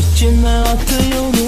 İçime atıyor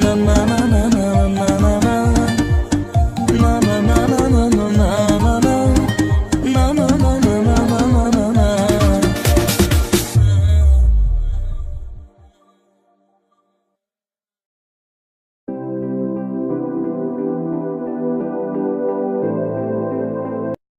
Na na